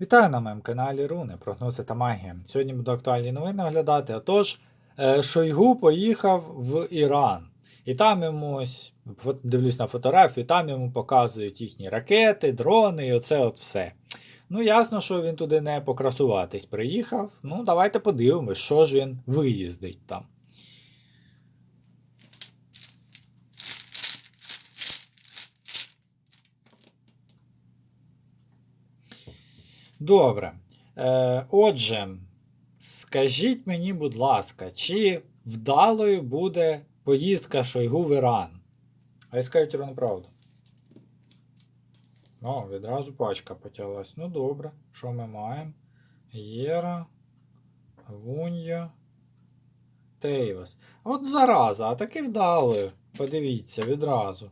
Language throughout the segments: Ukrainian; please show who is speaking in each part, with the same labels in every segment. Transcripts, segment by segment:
Speaker 1: Вітаю на моєму каналі Руни, прогнози та магія. Сьогодні буду актуальні новини оглядати. Отож, е, Шойгу поїхав в Іран. І там йомусь, дивлюсь на фотографію, там йому показують їхні ракети, дрони і оце от все. Ну, ясно, що він туди не покрасуватись приїхав. Ну, давайте подивимось, що ж він виїздить там. Добре. Е, отже, скажіть мені, будь ласка, чи вдалою буде поїздка Шойгу в Іран? А я скажіть ровно правду. О, відразу пачка потяглась. Ну добре, що ми маємо? Єра, Вунья, Тейвас. От зараза, а таки вдалою. Подивіться відразу.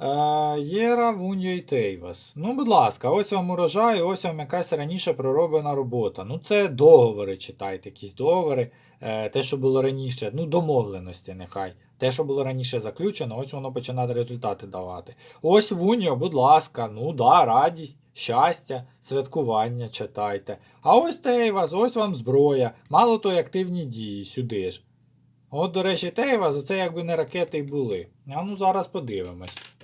Speaker 1: Е, Єра, Вунья і Тейвас. Ну, будь ласка, ось вам урожай, ось вам якась раніше пророблена робота. Ну, це договори читайте, якісь договори. Е, те, що було раніше, ну, домовленості нехай. Те, що було раніше заключено, ось воно починає результати давати. Ось Вунья, будь ласка, ну да, радість, щастя, святкування читайте. А ось Тейвас, ось вам зброя, мало то й активні дії сюди ж. От, до речі, Тейвас, це якби не ракети й були. А ну зараз подивимось.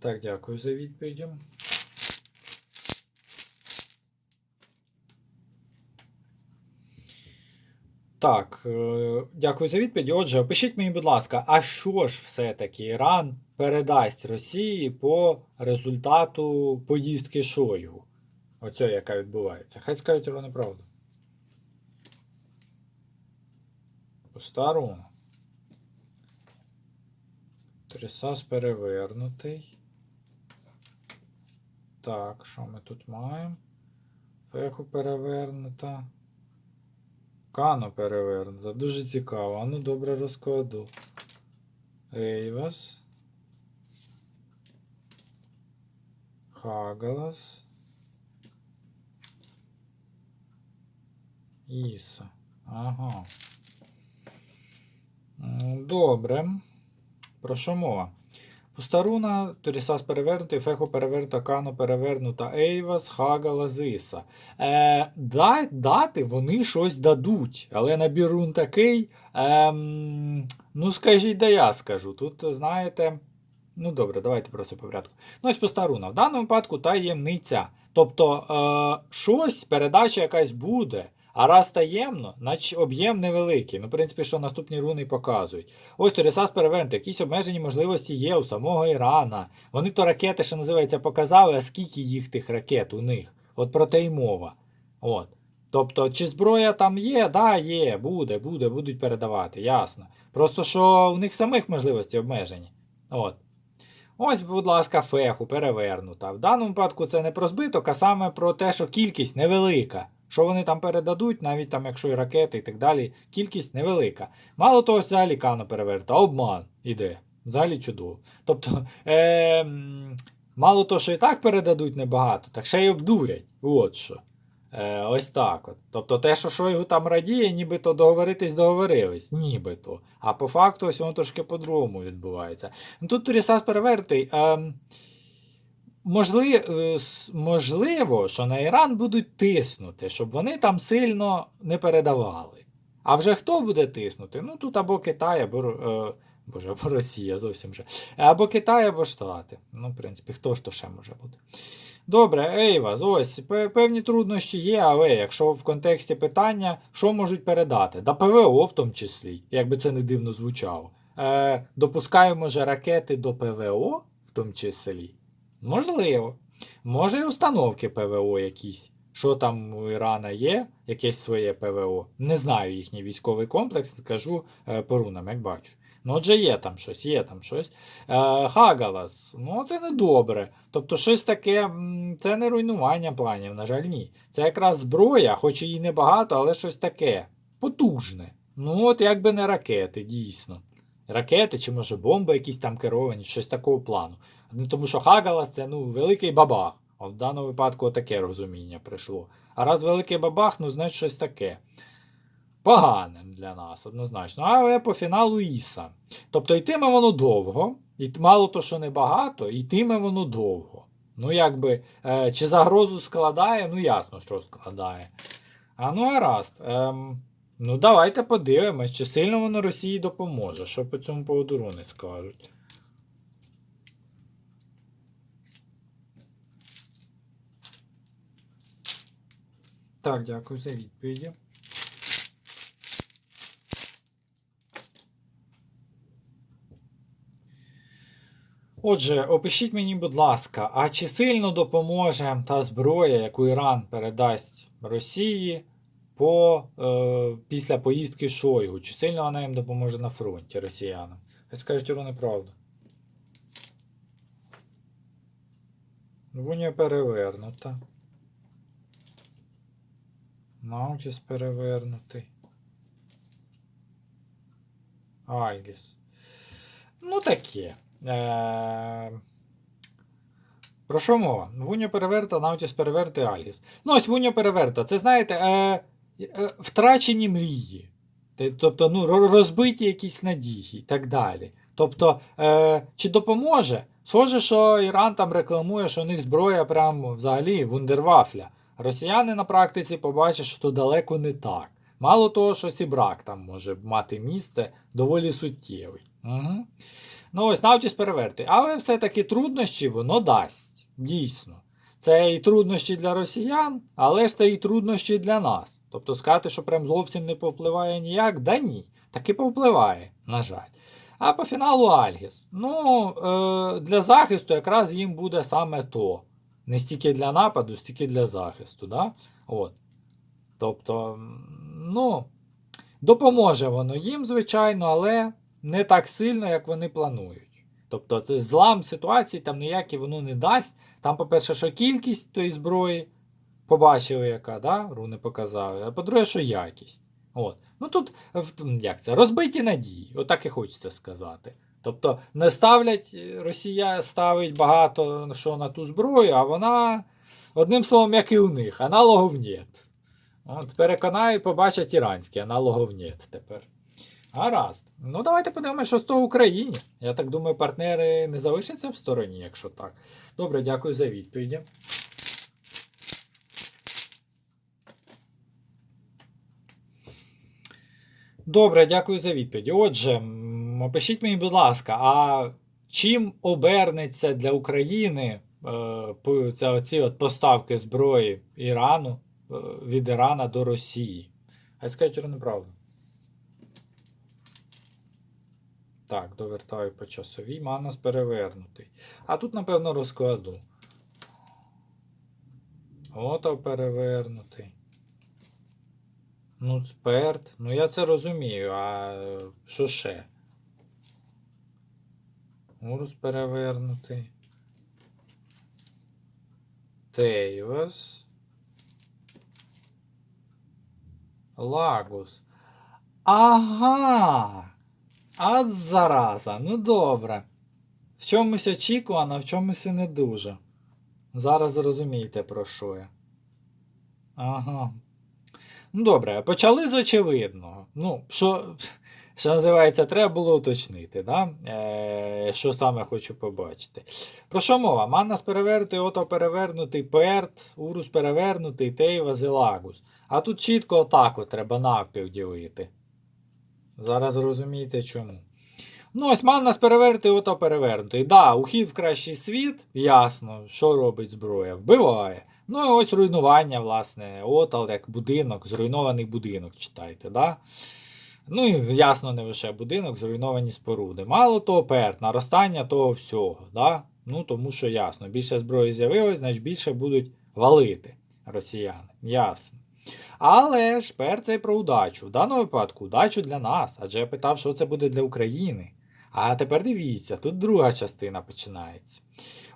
Speaker 1: Так, дякую за відповідь. Так, е, дякую за відповідь. Отже, опишіть мені, будь ласка, а що ж все-таки Іран передасть Росії по результату поїздки Шойгу? Оця, яка відбувається. Хай скажуть ровно правду. Пуста руна. Трисас перевернутий. Так, що ми тут маємо? Феху перевернута. Кано перевернута. Дуже цікаво. Ну добре розкладу. Ейвас. Хагалас. Іса. Ага. Добре. Про що мова? Пустаруна, Турісас перевернутий, Фехо перевернута, Кано перевернута, Ейвас, Хагала, Зиса. Е, да, дати вони щось дадуть, але набір рун такий. Ем, ну, скажіть, де я скажу. Тут, знаєте. Ну добре, давайте просто по порядку. Ну, ось пуста руна. В даному випадку таємниця. Тобто, е, щось, передача якась буде. А раз таємно, значить об'єм невеликий. Ну, в принципі, що наступні руни показують. Ось Торісас перевернути, якісь обмежені можливості є у самого Ірана. Вони то ракети, що називається, показали, а скільки їх тих ракет у них. От про те й мова. От. Тобто, чи зброя там є? Да, є, буде, буде, будуть передавати, ясно. Просто що у них самих можливості обмежені. От. Ось, будь ласка, феху перевернута. В даному випадку це не про збиток, а саме про те, що кількість невелика. Що вони там передадуть, навіть там, якщо і ракети і так далі, кількість невелика. Мало того, взагалі кано переверта, обман іде. Взагалі чудово. Тобто, е, мало того, що і так передадуть небагато, так ще й обдурять. От що. Е, ось так от. Тобто те, що Шойгу там радіє, нібито договоритись, договорились. Нібито. А по факту ось воно трошки по-другому відбувається. Ну, Тут Турісас перевертий. Е, можли, е, можливо, що на Іран будуть тиснути, щоб вони там сильно не передавали. А вже хто буде тиснути? Ну тут або Китай, або, е, Боже, або Росія зовсім вже. Або Китай, або Штати. Ну, в принципі, хто ж то ще може бути. Добре, Ейвас, ось певні труднощі є, але якщо в контексті питання, що можуть передати? Да ПВО в тому числі, як би це не дивно звучало. Е, допускаємо же ракети до ПВО, в тому числі. Можливо. Може і установки ПВО якісь. Що там у Ірана є, якесь своє ПВО. Не знаю їхній військовий комплекс, скажу е, по рунам, як бачу. Ну, отже, є там щось, є там щось. Е, Хагалас, ну це не добре. Тобто, щось таке, це не руйнування планів, на жаль, ні. Це якраз зброя, хоч і небагато, але щось таке. Потужне. Ну, от якби не ракети, дійсно. Ракети чи може бомби якісь там керовані, щось такого плану. Ну, Тому що Хагалас це ну, великий бабах. От в даному випадку таке розуміння прийшло. А раз великий бабах, ну значить щось таке. поганим для нас, однозначно. Але по фіналу Іса. Тобто йтиме воно довго, і мало то, що небагато, йтиме воно довго. Ну, якби, е, чи загрозу складає, ну ясно, що складає. А ну гаразд. Ем, ну, давайте подивимось, чи сильно воно Росії допоможе, що по цьому поводу руни скажуть. Так, дякую за відповіді. Отже, опишіть мені, будь ласка, а чи сильно допоможе та зброя, яку Іран передасть Росії по, е, після поїздки Шойгу? Чи сильно вона їм допоможе на фронті росіянам? Хай скажуть вони правду. Вуня перевернута. Наутіс перевернутий. Альгіс. Ну таке. Е... Про що мова? Вуня переверта, Наутіс переверта, Альгіс. Ну, ось Вуня переверта. Це знаєте, е... е, втрачені мрії. Тобто, ну, розбиті якісь надії і так далі. Тобто, е... чи допоможе? Схоже, що Іран там рекламує, що у них зброя прям взагалі вундервафля. Росіяни на практиці побачать, що то далеко не так. Мало того, що сібрак там може мати місце доволі суттєвий. Угу. Ну ось Наутіс переверти. Але все-таки труднощі воно дасть. Дійсно. Це і труднощі для росіян, але ж це і труднощі для нас. Тобто сказати, що прям зовсім не повпливає ніяк, да ні. Таки повпливає, на жаль. А по фіналу Альгіс. Ну, е, для захисту якраз їм буде саме то. Не стільки для нападу, стільки для захисту. Да? От. Тобто, ну, допоможе воно їм, звичайно, але не так сильно, як вони планують. Тобто, це злам ситуації там ніякі воно не дасть. Там, по-перше, що кількість тої зброї побачили, яка, да? руни показали. А по-друге, що якість. От. Ну тут як це, розбиті надії, отак і хочеться сказати. Тобто не ставлять, е, Росія ставить багато що на ту зброю, а вона, одним словом, як і у них, аналогов нет. От переконаю, побачать іранські аналогов нет тепер. Гаразд. Ну, давайте подивимося, що з того Україні. Я так думаю, партнери не залишаться в стороні, якщо так. Добре, дякую за відповіді. Добре, дякую за відповіді. Отже, опишіть мені, будь ласка, а чим обернеться для України е, оці от поставки зброї Ірану е, від Ірана до Росії? Хай скажуть неправду. Так, довертаю по часовій. Манас перевернутий. А тут, напевно, розкладу. Ото перевернутий. Ну, сперт. Ну, я це розумію, а що ще? Урус перевернутий. Тейвас. Лагус. Ага. А зараза. Ну добре. В чомусь очікувано, в чомусь і не дуже. Зараз зрозумієте, про що я. Ага. Ну, добре, почали з очевидного. Ну, що, що називається, треба було уточнити, да? е, що саме хочу побачити. Про що мова? Маннас перевернутий, ото перевернутий, перт, урус перевернутий, тейвас і. А тут чітко отак от треба навпіл ділити. Зараз зрозумієте чому. Ну, ось Маннас перевернутий, ото перевернутий. Да, ухід в кращий світ, ясно, що робить зброя, вбиває. Ну і ось руйнування, власне, отал, як будинок, зруйнований будинок, читайте, да? Ну і ясно, не лише будинок, зруйновані споруди. Мало того, перт, наростання того всього, да? Ну, тому що ясно, більше зброї з'явилось, значить більше будуть валити росіяни. Ясно. Але ж пер це про удачу. В даному випадку удачу для нас, адже я питав, що це буде для України. А тепер дивіться, тут друга частина починається.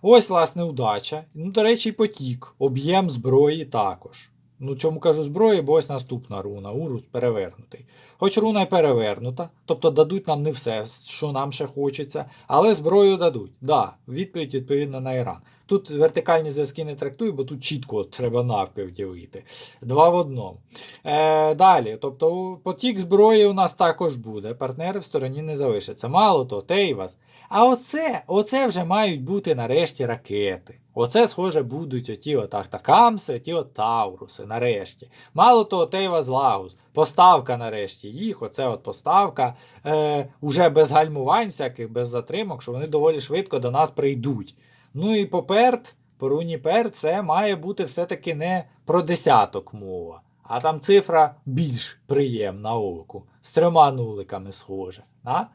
Speaker 1: Ось, власне, удача. Ну, до речі, потік, об'єм зброї також. Ну, чому кажу зброї, бо ось наступна руна, урус перевернутий. Хоч руна й перевернута, тобто дадуть нам не все, що нам ще хочеться, але зброю дадуть. Да, відповідь відповідно на Іран. тут вертикальні зв'язки не трактую, бо тут чітко треба навпіл ділити. Два в одному. Е, далі, тобто потік зброї у нас також буде. Партнери в стороні не залишаться. Мало того, Тейвас. А оце, оце вже мають бути нарешті ракети. Оце, схоже, будуть оті от Ахтакамси, оті от Тауруси, нарешті. Мало того, Тейвас Лагус. Поставка нарешті їх, оце от поставка, е, уже без гальмувань, всяких, без затримок, що вони доволі швидко до нас прийдуть. Ну і поперт, по перт, це має бути все-таки не про десяток мова, а там цифра більш приємна оку. З трьома нуликами схоже. Да?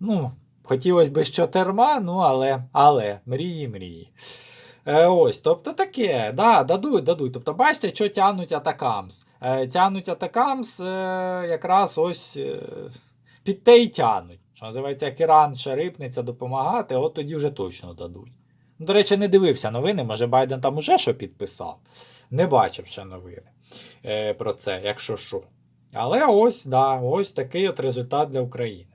Speaker 1: Ну, хотілося б з чотирма, ну але, але, мрії, мрії. Е, ось, тобто таке, да, дадуть, дадуть. Тобто, бачите, що тянуть атакамс. Е, тянуть атакамс е, якраз ось е, під те й тянуть. Що називається, як Іран шарипнеться допомагати, от тоді вже точно дадуть. Ну, До речі, не дивився новини, може Байден там уже що підписав. Не бачив ще новини про це, якщо що. Але ось, да, ось такий от результат для України.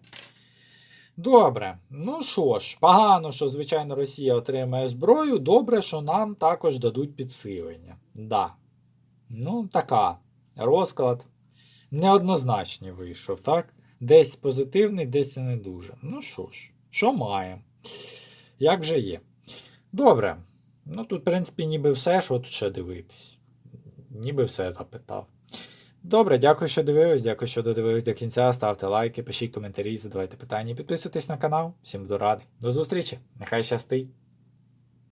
Speaker 1: Добре, ну що ж, погано, що, звичайно, Росія отримає зброю. Добре, що нам також дадуть підсилення. Да. Ну, така. Розклад неоднозначний вийшов, так? Десь позитивний, десь і не дуже. Ну що ж, що маємо? Як вже є. Добре. Ну тут, в принципі, ніби все, що тут ще дивитись. Ніби все запитав. Добре, дякую, що дивились. Дякую, що додивились до кінця. Ставте лайки, пишіть коментарі, задавайте питання, підписуйтесь на канал. Всім буду радий. До зустрічі! Нехай щастить!